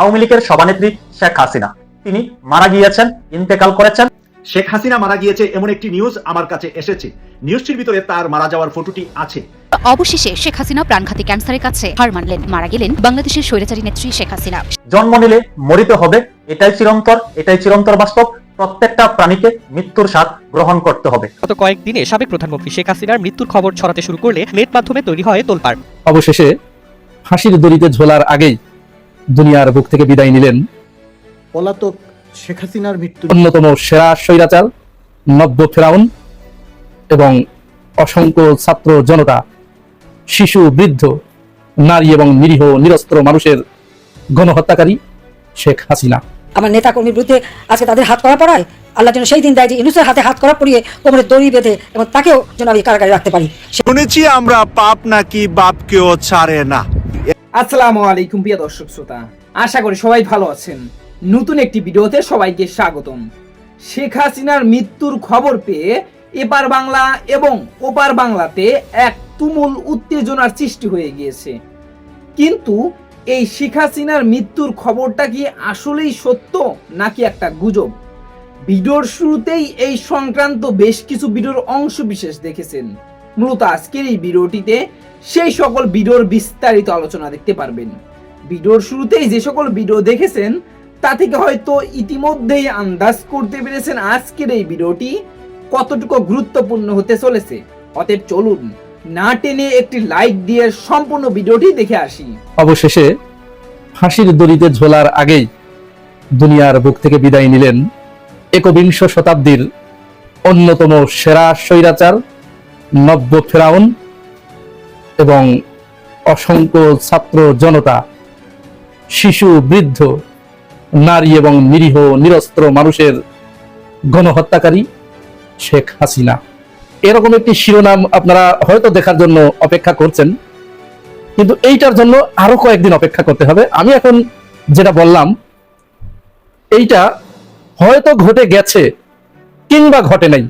আওয়ামী লীগের সভানেত্রী শেখ হাসিনা। তিনি মারা গিয়েছেন ইন্তেকাল করেছেন। শেখ হাসিনা মারা গিয়েছে এমন একটি নিউজ আমার কাছে এসেছে। নিউজটির ভিতরে তার মারা যাওয়ার ফটোটি আছে। অবশেষে শেখ হাসিনা প্রাণঘাতী ক্যান্সারের কাছে হার মানলেন। মারা গেলেন বাংলাদেশের স্বৈরাচারী নেত্রী শেখ হাসিনা। জন্ম নিলে মরিতে হবে এটাই চিরন্তর এটাই চিরন্তর বাস্তব। প্রত্যেকটা প্রাণীকে মৃত্যুর স্বাদ গ্রহণ করতে হবে। গত কয়েকদিনে সাবেক প্রধানমন্ত্রী শেখ হাসিনার মৃত্যুর খবর ছড়াতে শুরু করলে নেট মাধ্যমে তৈরি হয় তোলপাড়। অবশেষে ফাঁসির দড়িতে ঝোলার আগেই দুনিয়ার বুক থেকে বিদায় নিলেন। পলাতক শেখ হাসিনার মৃত্যু অন্যতম সেরা স্বৈরাচার নব্য ফেরাউন এবং অসংখ্য ছাত্র জনতা শিশু বৃদ্ধ নারী এবং নিরীহ নিরস্ত্র মানুষের গণহত্যাকারী শেখ হাসিনা। আমার নেতা কর্মীর বিরুদ্ধে আজকে তাদের হাত করা পড়ায় আল্লাহ যেন সেই দিন দেয় যে ইনুসের হাতে হাত করা পড়িয়ে কোমরে দড়ি বেঁধে এবং তাকেও যেন আমি কারাগারে রাখতে পারি। শুনেছি আমরা পাপ নাকি বাপকেও ছাড়ে না। আসসালামু আলাইকুম, প্রিয় দর্শক শ্রোতা। আশা করি সবাই ভালো আছেন। নতুন একটি ভিডিওতে সবাইকে স্বাগতম। শেখ হাসিনার মৃত্যুর খবর পেয়ে এপার বাংলা এবং ওপার বাংলাতে এক তুমুল উত্তেজনার সৃষ্টি হয়ে গিয়েছে। কিন্তু এই শেখ হাসিনার মৃত্যুর খবরটা কি আসলেই সত্য নাকি একটা গুজব? ভিডিওর শুরুতেই এই সংক্রান্ত বেশ কিছু ভিডিওর অংশ বিশেষ দেখেছেন। মূলত আজকের এই ভিডিওটিতে সেই সকল ভিডিওর বিস্তারিত আলোচনা দেখতে পারবেন। ভিডিওর শুরুতেই যে সকল ভিডিও দেখেছেন, তা থেকে হয়তো ইতিমধ্যেই আন্দাজ করতে পেরেছেন আজকের এই ভিডিওটি কতটুকু গুরুত্বপূর্ণ হতে চলেছে। অতএব চলুন না টেনে একটি লাইক দিয়ে সম্পূর্ণ ভিডিওটি দেখে আসি। অবশেষে ফাঁসির দড়িতে ঝোলার আগেই দুনিয়ার বুক থেকে বিদায় নিলেন একবিংশ শতাব্দীর অন্যতম সেরা স্বৈরাচার নব্য ফেরাউন এবং অসংখ্য ছাত্র জনতা, শিশু, বৃদ্ধ, নারী এবং নিরীহ, নিরস্ত্র মানুষের গণহত্যাকারী শেখ হাসিনা। এরকম একটি শিরোনাম আপনারা হয়তো দেখার জন্য অপেক্ষা করছেন, কিন্তু এইটার জন্য আরও কয়েকদিন অপেক্ষা করতে হবে। আমি এখন যেটা বললাম, এইটা হয়তো ঘটে গেছে কিংবা ঘটে নাই,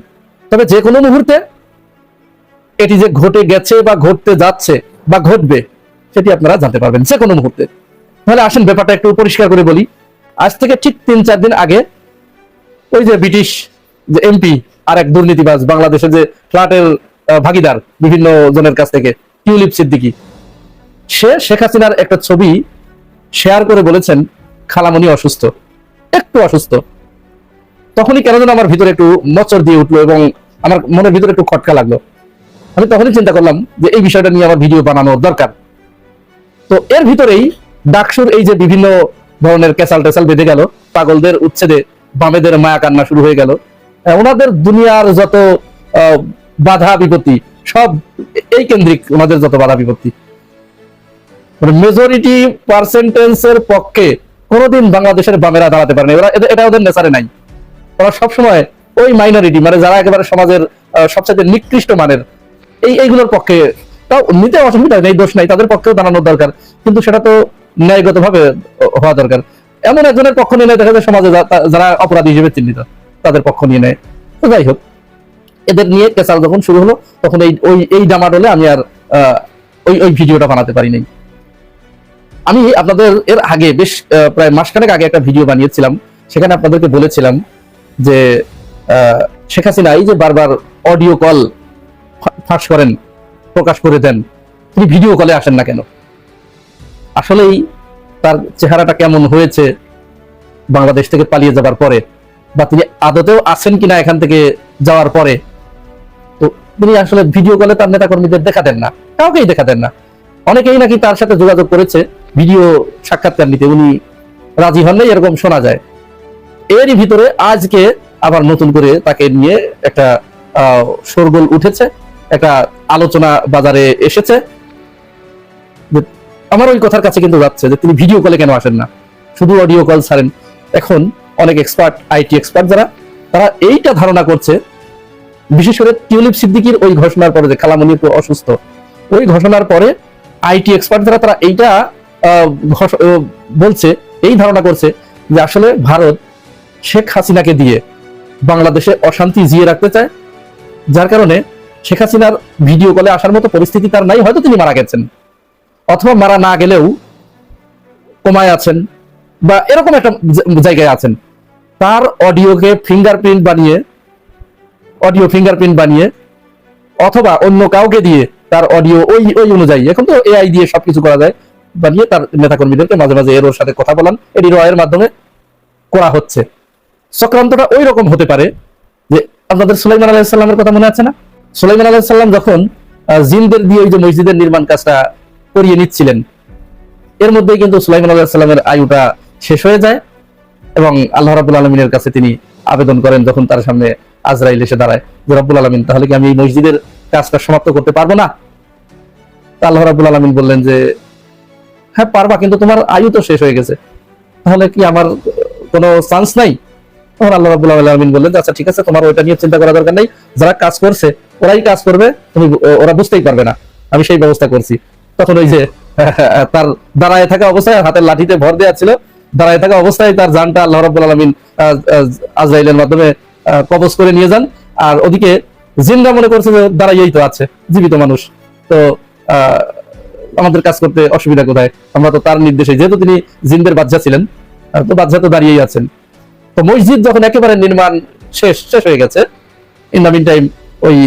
তবে যে কোনো মুহূর্তে এটি যে ঘটে গেছে বা ঘটতে যাচ্ছে বা ঘটবে, সেটি আপনারা জানতে পারবেন যে কোনো মুহূর্তে। তাহলে আসেন ব্যাপারটা একটু পরিষ্কার করে বলি। আজ থেকে ঠিক তিন চার দিন আগে ওই যে ব্রিটিশ যে এমপি আর এক দুর্নীতিবাজ বাংলাদেশের যে ফ্ল্যাটের ভাগিদার বিভিন্ন জনের কাছ থেকে, টিউলিপ সিদ্দিকি, সে শেখ হাসিনার একটা ছবি শেয়ার করে বলেছেন, খালামণি অসুস্থ, একটু অসুস্থ। তখনই কেন যেন আমার ভিতরে একটু মচর দিয়ে উঠল এবং আমার মনের ভিতরে একটু খটকা লাগল। আমি তখনই চিন্তা করলাম যে এই বিষয়টা নিয়ে আমার ভিডিও বানানো দরকার। তো এর ভিতরেই ডাকসুর এই যে বিভিন্ন ধরনের ক্যাসাল টেসাল বেঁধে গেল, পাগলদের উচ্ছেদে বামেদের মায়া কান্না শুরু হয়ে গেল ওনাদের দুনিয়ার যত বাধা বিপত্তি, সব এই কেন্দ্রিক ওনাদের যত বাধা বিপত্তি। মেজরিটি পার্সেন্টেন্সের পক্ষে কোনোদিন বাংলাদেশের বামেরা দাঁড়াতে পারে না। ওরা এটা ওদের নেচারে নাই। ওরা সবসময় ওই মাইনরিটি মানে যারা একেবারে সমাজের সবচেয়ে নিকৃষ্ট মানের এই এইগুলোর পক্ষে তাও নিতে অসুবিধা নেই দোষ নাই, তাদের পক্ষেও দাঁড়ানোর দরকার। কিন্তু সেটা তো ন্যায়গত ভাবে হওয়া দরকার। এমন একজনের পক্ষ নিয়ে নেয়, দেখা যায় সমাজে যারা অপরাধী হিসেবে চিহ্নিত, তাদের পক্ষ নিয়ে নেয়। তো যাই হোক, এদের নিয়ে কেসাল যখন শুরু হলো, তখন এই ওই এই ডামাডোলে আমি আর ওই ওই ভিডিওটা বানাতে পারি নাই। আমি আপনাদের এর আগে বেশ প্রায় মাসখানেক আগে একটা ভিডিও বানিয়েছিলাম। সেখানে আপনাদেরকে বলেছিলাম যে শেখ হাসিনা এই যে বারবার অডিও কল ফাঁস করেন, প্রকাশ করে দেন, তিনি ভিডিও কলে আসেন না কেন? আসলেই তার চেহারাটা কেমন হয়েছে বাংলাদেশ থেকে পালিয়ে যাবার পরে, বা তিনি আদতেও আছেন কিনা এখান থেকে যাওয়ার পরে, তো তিনি আসলে ভিডিও কলে তার নেতাকর্মীদের দেখাতেন না, কাউকেই দেখাতেন না। অনেকেই নাকি তার সাথে যোগাযোগ করেছে ভিডিও সাক্ষাৎকার নিতে, উনি রাজি হন নাই, এরকম শোনা যায়। এরই ভিতরে আজকে আবার নতুন করে তাকে নিয়ে একটা শোরগোল উঠেছে। একটা আলোচনা বাজারে এসেছে আমার ওই কথার কাছে কিন্তু যাচ্ছে যে তিনি ভিডিও কলে কেন আসেন না? শুধু অডিও কল ছাড়েন। এখন অনেক এক্সপার্ট আইটি এক্সপার্ট যারা, তারা এইটা ধারণা করছে, বিশেষ করে টিউলিপ সিদ্দিকির ওই ঘোষণার পরে যে খালামণি অসুস্থ, ওই ঘোষণার পরে আইটি এক্সপার্ট যারা, তারা এইটা বলছে, এই ধারণা করছে যে আসলে ভারত শেখ হাসিনাকে দিয়ে বাংলাদেশে অশান্তি জিয়ে রাখতে চায়, যার কারণে শেখ হাসিনার ভিডিও কলে আসার মতো পরিস্থিতি তার নাই, হয়তো তিনি মারা গেছেন। অথবা মারা না গেলেও কোমায় আছেন বা এরকম একটা জায়গায় আছেন। তার অডিওকে ফিঙ্গারপ্রিন্ট বানিয়ে, অডিও ফিঙ্গারপ্রিন্ট বানিয়ে, অথবা অন্য কাউকে দিয়ে তার অডিও ওই ওই অনুযায়ী, এখন তো এআই দিয়ে সবকিছু করা যায়, বানিয়ে তার নেতাকর্মীদেরকে মাঝে মাঝে এর সাথে কথা বলান এটি রয়ের মাধ্যমে করা হচ্ছে। চক্রান্তটা ওই রকম হতে পারে যে আপনাদের সুলাইমান আলাইসাল্লামের কথা মনে আছে না? সুলাইমান আলাইসাল্লাম যখন আহ, জিনদের দিয়ে ওই যে মসজিদের নির্মাণ কাজটা করিয়ে নিচ্ছিলেন এর মধ্যেই কিন্তু সুলাইমান আলাইসাল্লামের আয়ুটা শেষ হয়ে যায় এবং আল্লাহ রাবুল আলমিনের কাছে তিনি আবেদন করেন যখন তার সামনে আজরাইল এসে দাঁড়ায় যে আলমিন তাহলে কি আমি এই মসজিদের কাজটা সমাপ্ত করতে পারব না? আল্লাহ রাবুল আলমিন বললেন যে হ্যাঁ পারবা কিন্তু তোমার আয়ু তো শেষ হয়ে গেছে। তাহলে কি আমার কোনো চান্স নাই? তখন আল্লাহ রাবুল আলমিন বললেন আচ্ছা ঠিক আছে তোমার ওইটা নিয়ে চিন্তা করা দরকার নেই। যারা কাজ করছে ওরাই কাজ করবে, তুমি ওরা বুঝতেই পারবে না। আমি সেই ব্যবস্থা করছি। তখন ওই যে, তার দাঁড়ায় থাকা অবস্থায় হাতের লাঠিতে ভর দেওয়া ছিল, দাঁড়ায় থাকা অবস্থায় তার জানটা আল্লাহ রাব্বুল আলামিন আজরাইলের মাধ্যমে কবজ করে নিয়ে যান। আর ওদিকে জিন্দা মনে করছে যে দাঁড়াইয়েই তো আছে, জীবিত মানুষ। তো আমাদের কাজ করতে অসুবিধা কোথায়? আমরা তো তার নির্দেশে, যেহেতু তিনি জিন্দের বাচ্চা ছিলেন তো বাচ্চা তো দাঁড়িয়েই আছেন। তো মসজিদ যখন একেবারে নির্মাণ শেষ শেষ হয়ে গেছে, ইন দ্য মিন টাইম ওই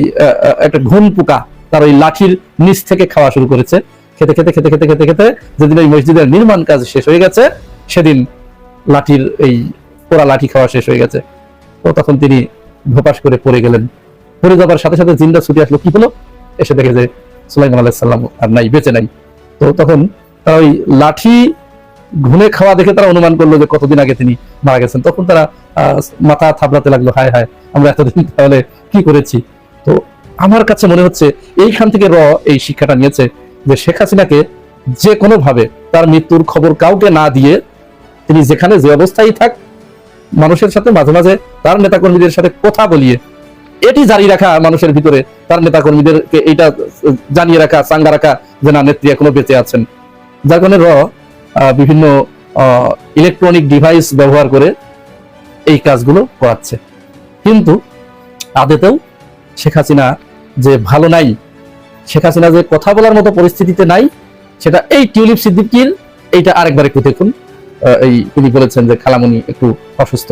একটা ঘুম পোকা তার ওই লাঠির নিচ থেকে খাওয়া শুরু করেছে। খেতে খেতে খেতে খেতে খেতে খেতে যেদিন ওই মসজিদের নির্মাণ কাজ শেষ হয়ে গেছে, সেদিন লাঠির এই পোড়া লাঠি খাওয়া শেষ হয়ে গেছে। তো তখন তিনি ভোপাস করে পড়ে গেলেন। পড়ে যাবার সাথে সাথে জিন্দা ছুটে আসলো। কি হলো? এসে দেখে যে সুলাইমান আলাইসাল্লাম আর নাই, বেঁচে নাই। তো তখন তারা ওই লাঠি ঘুনে খাওয়া দেখে তারা অনুমান করল যে কতদিন আগে তিনি মারা গেছেন। তখন তারা মাথা থাপড়াতে লাগল, হায় হায়, আমরা এতদিন তাহলে কি করেছি? তো আমার কাছে মনে হচ্ছে এইখান থেকে র এই শিক্ষাটা নিয়েছে যে শেখ হাসিনাকে যে কোনো ভাবে তার মৃত্যুর খবর কাউকে না দিয়ে তিনি যেখানে যে অবস্থায় থাক, মানুষের সাথে মাঝে মাঝে তার নেতাকর্মীদের সাথে কথা বলিয়ে, এটি জারি রাখা মানুষের ভিতরে তার নেতাকর্মীদেরকে এইটা জানিয়ে রাখা, চাঙ্গা রাখা যে না, নেত্রী এখনও বেঁচে আছেন। যার কারণে র বিভিন্ন ইলেকট্রনিক ডিভাইস ব্যবহার করে এই কাজগুলো করাচ্ছে। কিন্তু আদেতেও শেখ হাসিনা যে ভালো নাই, শেখ হাসিনা যে কথা বলার মতো পরিস্থিতিতে নাই, সেটা এই টিউলিপ সিদ্দিকির, এইটা আরেকবার একটু দেখুন। এই তিনি বলেছেন যে খালামুনি একটু অসুস্থ।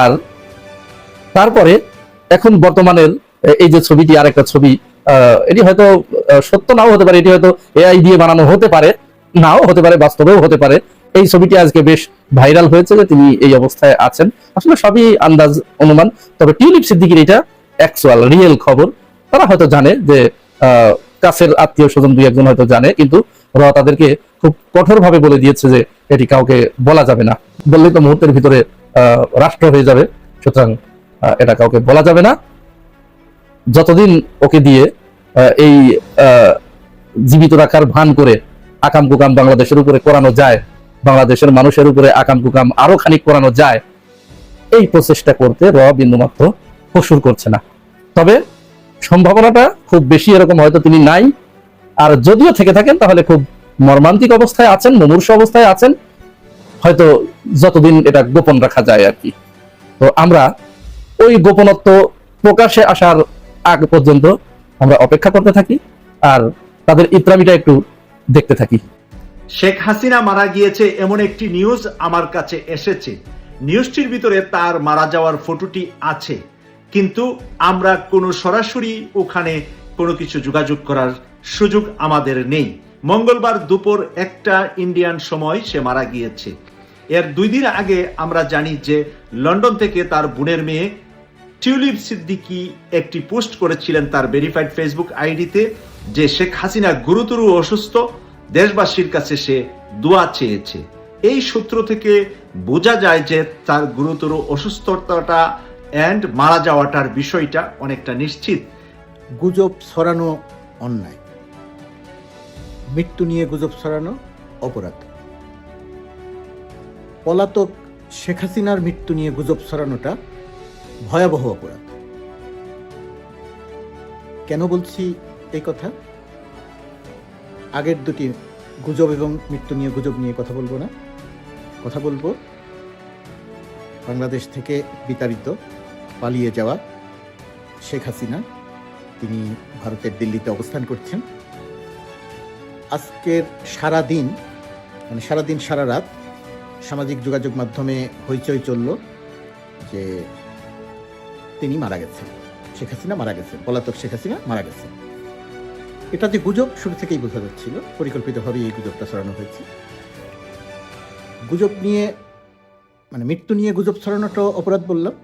আর তারপরে এখন বর্তমানের এই যে ছবিটি, আরেকটা ছবি এটি হয়তো সত্য নাও হতে পারে, এটি হয়তো এআই দিয়ে বানানো হতে পারে, নাও হতে পারে, বাস্তবেও হতে পারে। এই ছবিটি আজকে বেশ ভাইরাল হয়েছে যে তিনি এই অবস্থায় আছেন। আসলে সবই আন্দাজ, অনুমান। তবে টিউলিপ সিদ্দিকির এটা অ্যাকচুয়াল রিয়েল খবর, তারা হয়তো জানে যে কাছের আত্মীয় স্বজন দুই একজন হয়তো জানে, কিন্তু র তাদেরকে খুব কঠোরভাবে বলে দিয়েছে যে, এটি কাউকে বলা যাবে না। বললে তো মুহূর্তের ভিতরে রাষ্ট্র হয়ে যাবে, সুতরাং এটা কাউকে বলা যাবে না। যতদিন ওকে দিয়ে এই জীবিত রাখার ভান করে আকাম কুকাম বাংলাদেশের উপরে করানো যায়, বাংলাদেশের মানুষের উপরে আকাম কুকাম আরও খানিক করানো যায়, এই প্রচেষ্টা করতে র বিন্দুমাত্র কসুর করছে না। তবে সম্ভাবনাটা খুব বেশি এরকম হয়তো তিনি নাই। আর যদিও থেকে থাকেন, তাহলে খুব মর্মান্তিক অবস্থায় আছেন, মুমূর্ষ অবস্থায় আছেন। হয়তো যতদিন এটা গোপন রাখা যায় আর কি। তো আমরা ওই গোপনত্ব প্রকাশে আসার আগ পর্যন্ত আমরা অপেক্ষা করতে থাকি আর তাদের ইত্রামিটা একটু দেখতে থাকি। শেখ হাসিনা মারা গিয়েছে এমন একটি নিউজ আমার কাছে এসেছে। নিউজটির ভিতরে তার মারা যাওয়ার ফটোটি আছে। কিন্তু আমরা কোনো সরাসরি ওখানে কোনো কিছু যোগাযোগ করার সুযোগ আমাদের নেই। মঙ্গলবার দুপুর একটা ইন্ডিয়ান সময় সে মারা গিয়েছে। এর দুই দিন আগে আমরা জানি যে লন্ডন থেকে তার বোনের মেয়ে টিউলিপ সিদ্দিকি একটি পোস্ট করেছিলেন তার ভেরিফাইড ফেসবুক আইডিতে যে শেখ হাসিনা গুরুতর অসুস্থ, দেশবাসীর কাছে সে দোয়া চেয়েছে। এই সূত্র থেকে বোঝা যায় যে তার গুরুতর অসুস্থতাটা অ্যান্ড মারা যাওয়াটার বিষয়টা অনেকটা নিশ্চিত। গুজব ছড়ানো অন্যায়। মৃত্যু নিয়ে গুজব ছড়ানো অপরাধ। পলাতক শেখ হাসিনার মৃত্যু নিয়ে গুজব ছড়ানোটা ভয়াবহ অপরাধ। কেন বলছি এই কথা? আগের দুটি গুজব এবং মৃত্যু নিয়ে গুজব নিয়ে কথা বলব না। কথা বলব বাংলাদেশ থেকে বিতাড়িত পালিয়ে যাওয়া শেখ হাসিনা, তিনি ভারতের দিল্লিতে অবস্থান করছেন। আজকের সারা দিন মানে সারা দিন সারা রাত সামাজিক যোগাযোগ মাধ্যমে হইচই চলল যে তিনি মারা গেছেন, শেখ হাসিনা মারা গেছে পলাতক শেখ হাসিনা মারা গেছে এটা যে গুজব, শুরু থেকেই বোঝা যাচ্ছিল পরিকল্পিতভাবে এই গুজবটা ছড়ানো হয়েছে। গুজব নিয়ে মানে মৃত্যু নিয়ে গুজব ছড়ানোটা অপরাধ বললাম।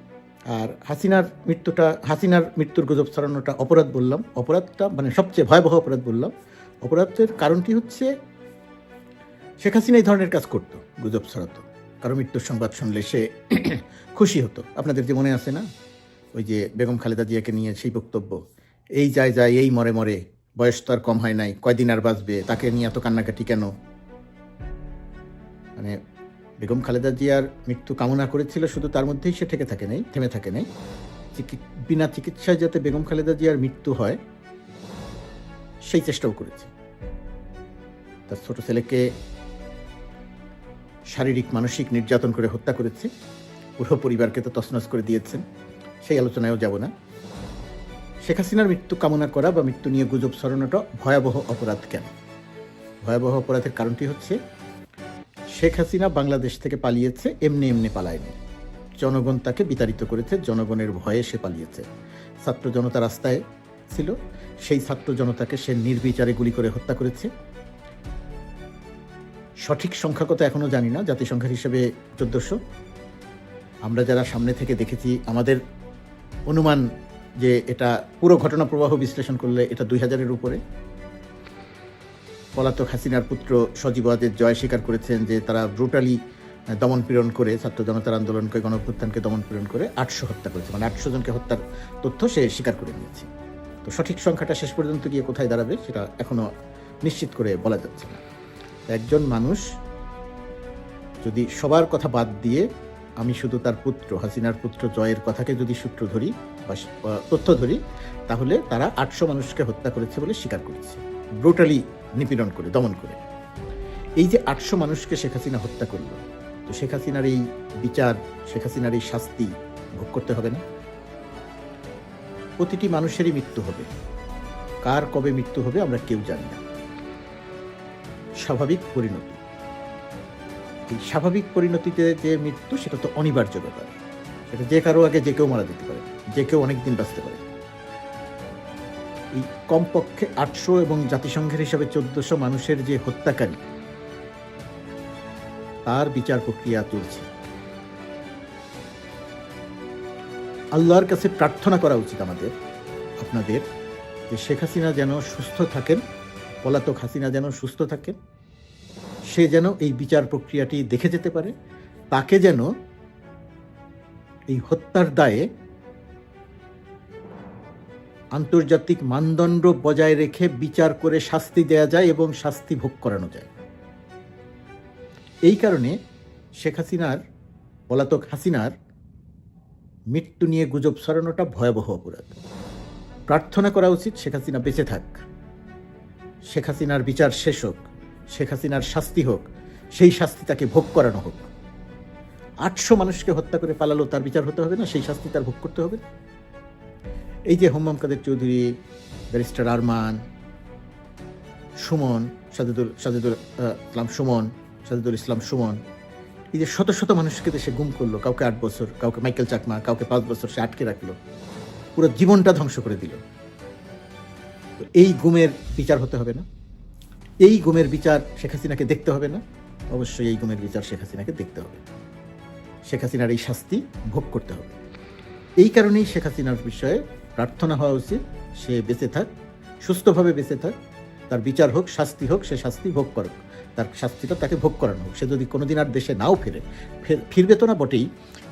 আর হাসিনার মৃত্যুটা, হাসিনার মৃত্যুর গুজব ছড়ানোটা অপরাধ বললাম। অপরাধটা মানে সবচেয়ে ভয়াবহ অপরাধ বললাম। অপরাধের কারণটি হচ্ছে শেখ হাসিনা এই ধরনের কাজ করতো, গুজব ছড়াতো। কারও মৃত্যুর সংবাদ শুনলে সে খুশি হতো। আপনাদের যে মনে আছে না? ওই যে বেগম খালেদা জিয়াকে নিয়ে সেই বক্তব্য, এই যায় যায়, এই মরে মরে। বয়স তো আর কম হয় নাই। কয়দিন আর বাঁচবে? তাকে নিয়ে এত কান্নাকাটি কেন? মানে বেগম খালেদা জিয়ার মৃত্যু কামনা করেছিল, শুধু তার মধ্যেই সে ঠেকে থাকে নাই, থেমে থাকে নাই। বিনা চিকিৎসায় যাতে বেগম খালেদা জিয়ার মৃত্যু হয়, সেই চেষ্টাও করেছে। তার ছোট ছেলেকে শারীরিক, মানসিক নির্যাতন করে হত্যা করেছে। পুরো পরিবারকে তো তছনছ করে দিয়েছেন, সেই আলোচনায়ও যাব না। শেখ হাসিনার মৃত্যু কামনা করা বা মৃত্যু নিয়ে গুজব ছড়ানোটা ভয়াবহ অপরাধ কেন? ভয়াবহ অপরাধের কারণটি হচ্ছে শেখ হাসিনা বাংলাদেশ থেকে পালিয়েছে, এমনি এমনি পালায়নি। জনগণ তাকে বিতাড়িত করেছে, জনগণের ভয়ে সে পালিয়েছে। ছাত্র জনতা রাস্তায় ছিল, সেই ছাত্র জনতাকে সে নির্বিচারে গুলি করে হত্যা করেছে। সঠিক সংখ্যা কত এখনও জানি না জাতিসংখ্যার হিসেবে চোদ্দশো। আমরা যারা সামনে থেকে দেখেছি, আমাদের অনুমান যে এটা পুরো ঘটনা প্রবাহ বিশ্লেষণ করলে এটা দুই হাজারের উপরে। পলাতক হাসিনার পুত্র সজীব ওয়াজেদ জয় স্বীকার করেছেন যে তারা ব্রুটালি দমন পীড়ন করে, ছাত্র জনতার আন্দোলনকে, গণঅভ্যুত্থানকে দমন পীড়ন করে আটশো হত্যা করেছে। মানে আটশো জনকে হত্যার তথ্য সে স্বীকার করে নিয়েছে। তো সঠিক সংখ্যাটা শেষ পর্যন্ত গিয়ে কোথায় দাঁড়াবে সেটা এখনও নিশ্চিত করে বলা যাচ্ছে না। একজন মানুষ যদি সবার কথা বাদ দিয়ে আমি শুধু তার পুত্র, হাসিনার পুত্র জয়ের কথাকে যদি সূত্র ধরি বা তথ্য ধরি, তাহলে তারা আটশো মানুষকে হত্যা করেছে বলে স্বীকার করেছে। ব্রুটালি নিপীড়ন করে, দমন করে। এই যে আটশো মানুষকে শেখ হাসিনা হত্যা করল, তো শেখ হাসিনার এই বিচার, শেখ হাসিনার এই শাস্তি ভোগ করতে হবে না? প্রতিটি মানুষেরই মৃত্যু হবে। কার কবে মৃত্যু হবে আমরা কেউ জানি না। স্বাভাবিক পরিণতি। এই স্বাভাবিক পরিণতিতে যে মৃত্যু, সেটা তো অনিবার্য ব্যাপার। সেটা যে কারও আগে যে কেউ মারা যেতে পারে, যে কেউ অনেকদিন বাঁচতে পারে। এই কমপক্ষে আটশো এবং জাতিসংঘের হিসাবে চোদ্দশো মানুষের যে হত্যাকারী, তার বিচার প্রক্রিয়া চলছে। আল্লাহর কাছে প্রার্থনা করা উচিত আমাদের, আপনাদের, যে শেখ হাসিনা যেন সুস্থ থাকেন, পলাতক হাসিনা যেন সুস্থ থাকেন, সে যেন এই বিচার প্রক্রিয়াটি দেখে যেতে পারে, তাকে যেন এই হত্যার দায়ে আন্তর্জাতিক মানদণ্ড বজায় রেখে বিচার করে শাস্তি দেয়া যায় এবং শাস্তি ভোগ করানো যায়। এই কারণে শেখ হাসিনার, পলাতক হাসিনার মৃত্যু নিয়ে গুজব ছড়ানোটা ভয়াবহ অপরাধ। প্রার্থনা করা উচিত শেখ হাসিনা বেঁচে থাক। শেখ হাসিনার বিচার শেষ হোক, শেখ হাসিনার শাস্তি হোক, সেই শাস্তি তাকে ভোগ করানো হোক। আটশো মানুষকে হত্যা করে পালালো তার বিচার হতে হবে না, সেই শাস্তি তার ভোগ করতে হবে এই যে হোম্মাম কাদের চৌধুরী, ব্যারিস্টার আরমান, সুমন, সাজেদুল সাজেদুল ইসলাম সুমন, সাজেদুল ইসলাম সুমন, এই যে শত শত মানুষকে দেশে গুম করল, কাউকে আট বছর, কাউকে মাইকেল চাকমা, কাউকে পাঁচ বছর সে আটকে রাখল, পুরো জীবনটা ধ্বংস করে দিল। তো এই গুমের বিচার হতে হবে না। এই গুমের বিচার শেখ হাসিনাকে দেখতে হবে না। অবশ্যই এই গুমের বিচার শেখ হাসিনাকে দেখতে হবে। শেখ হাসিনার এই শাস্তি ভোগ করতে হবে। এই কারণেই শেখ হাসিনার বিষয়ে প্রার্থনা হওয়া উচিত, সে বেঁচে থাক, সুস্থভাবে বেঁচে থাক, তার বিচার হোক, শাস্তি হোক, সে শাস্তি ভোগ করুক। তার শাস্তিটা তাকে ভোগ করানো হোক। সে যদি কোনোদিন আর দেশে নাও ফেরে, ফের- ফিরবে তো না বটেই,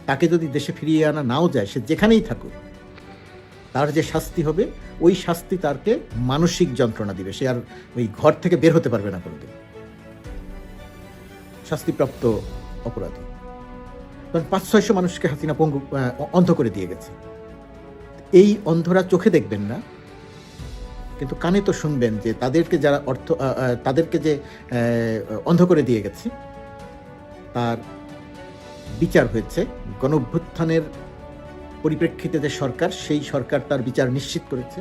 তাকে যদি দেশে ফিরিয়ে আনা নাও যায়, সে যেখানেই থাকুক, তার যে শাস্তি হবে, ওই শাস্তি তারকে মানসিক যন্ত্রণা দিবে। সে আর ওই ঘর থেকে বের হতে পারবে না কোনোদিন। শাস্তিপ্রাপ্ত অপরাধী। কারণ পাঁচ ছয়শো মানুষকে হাসিনা পঙ্গু অন্ধ করে দিয়ে গেছে। এই অন্ধরা চোখে দেখবেন না। কিন্তু কানে তো শুনবেন যে তাদেরকে যারা অর্থ তাদেরকে যে অন্ধ করে দিয়ে গেছে, তার বিচার হয়েছে। গণভ্যুত্থানের পরিপ্রেক্ষিতে যে সরকার, সেই সরকার তার বিচার নিশ্চিত করেছে।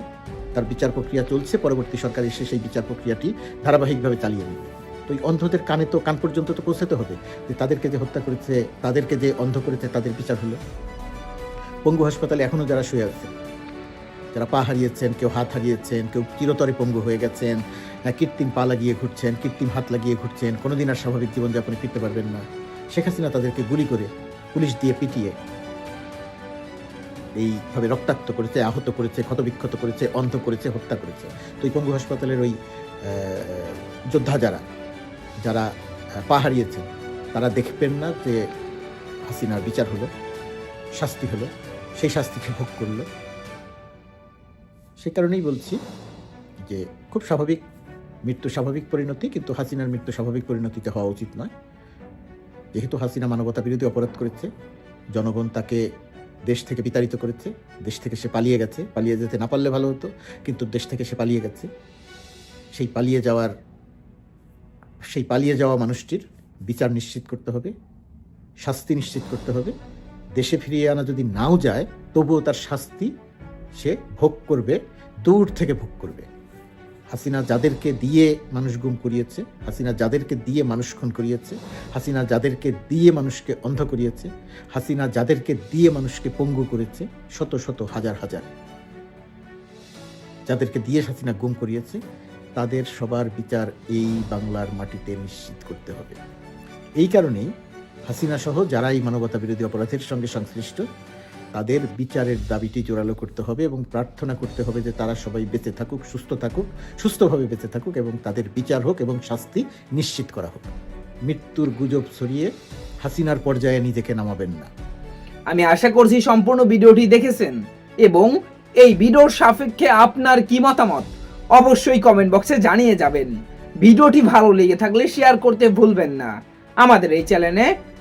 তার বিচার প্রক্রিয়া চলছে, পরবর্তী সরকার এসে সেই বিচার প্রক্রিয়াটি ধারাবাহিকভাবে চালিয়ে নেবে। তো এই অন্ধদের কানে তো, কান পর্যন্ত তো পৌঁছাতে হবে যে তাদেরকে যে হত্যা করেছে, তাদেরকে যে অন্ধ করেছে, তাদের বিচার হলো। পঙ্গু হাসপাতালে এখনও যারা শুয়ে আছে যারা পা হারিয়েছেন কেউ হাত হারিয়েছেন কেউ চিরতরে পঙ্গু হয়ে গেছেন আহ, কৃত্রিম পা লাগিয়ে ঘুরছেন কৃত্রিম হাত লাগিয়ে ঘুরছেন কোনোদিন আর স্বাভাবিক জীবনযাপনে ফিরতে পারবেন না। শেখ হাসিনা তাদেরকে গুলি করে পুলিশ দিয়ে পিটিয়ে এইভাবে রক্তাক্ত করেছে আহত করেছে ক্ষতবিক্ষত করেছে অন্ধ করেছে হত্যা করেছে। তো এই পঙ্গু হাসপাতালের ওই যোদ্ধা যারা যারা পা হারিয়েছেন তারা দেখবেন না যে হাসিনার বিচার হলো শাস্তি হলো সেই শাস্তিকে ভোগ করল। সেই কারণেই বলছি যে খুব স্বাভাবিক মৃত্যু স্বাভাবিক পরিণতি, কিন্তু হাসিনার মৃত্যু স্বাভাবিক পরিণতিতে হওয়া উচিত নয়। যেহেতু হাসিনা মানবতা বিরোধী অপরাধ করেছে, জনগণ তাকে দেশ থেকে বিতাড়িত করেছে, দেশ থেকে সে পালিয়ে গেছে, পালিয়ে যেতে না পারলে ভালো হতো, কিন্তু দেশ থেকে সে পালিয়ে গেছে। সেই পালিয়ে যাওয়ার, সেই পালিয়ে যাওয়া মানুষটির বিচার নিশ্চিত করতে হবে, শাস্তি নিশ্চিত করতে হবে। দেশে ফিরিয়ে আনা যদি নাও যায়, তবুও তার শাস্তি সে ভোগ করবে, দূর থেকে ভোগ করবে। হাসিনা যাদেরকে দিয়ে মানুষ গুম করিয়েছে, হাসিনা যাদেরকে দিয়ে মানুষ খুন করিয়েছে, হাসিনা যাদেরকে দিয়ে মানুষকে অন্ধ করিয়েছে, হাসিনা যাদেরকে দিয়ে মানুষকে পঙ্গু করেছে, শত শত হাজার হাজার। যাদেরকে দিয়ে হাসিনা গুম করিয়েছে, তাদের সবার বিচার এই বাংলার মাটিতে নিশ্চিত করতে হবে। এই কারণেই হাসিনা সহ যারা এই মানবতা বিরোধী অপরাধের সঙ্গে সংশ্লিষ্ট তাদের বিচারের দাবিটি জোরালো করতে হবে এবং প্রার্থনা করতে হবে যে তারা সবাই বেঁচে থাকুক, সুস্থ থাকুক, সুস্থভাবে বেঁচে থাকুক এবং তাদের বিচার হোক এবং শাস্তি নিশ্চিত করা হোক। মৃত্যুর গুজব ছড়িয়ে হাসিনার পর্যায়ে নিজেকে নামাবেন না। আমি আশা করছি সম্পূর্ণ ভিডিওটি দেখেছেন এবং এই ভিডিওর সাপেক্ষে আপনার কি মতামত? অবশ্যই কমেন্ট বক্সে জানিয়ে যাবেন। ভিডিওটি ভালো লেগে থাকলে শেয়ার করতে ভুলবেন না। আমাদের এই চ্যানেলে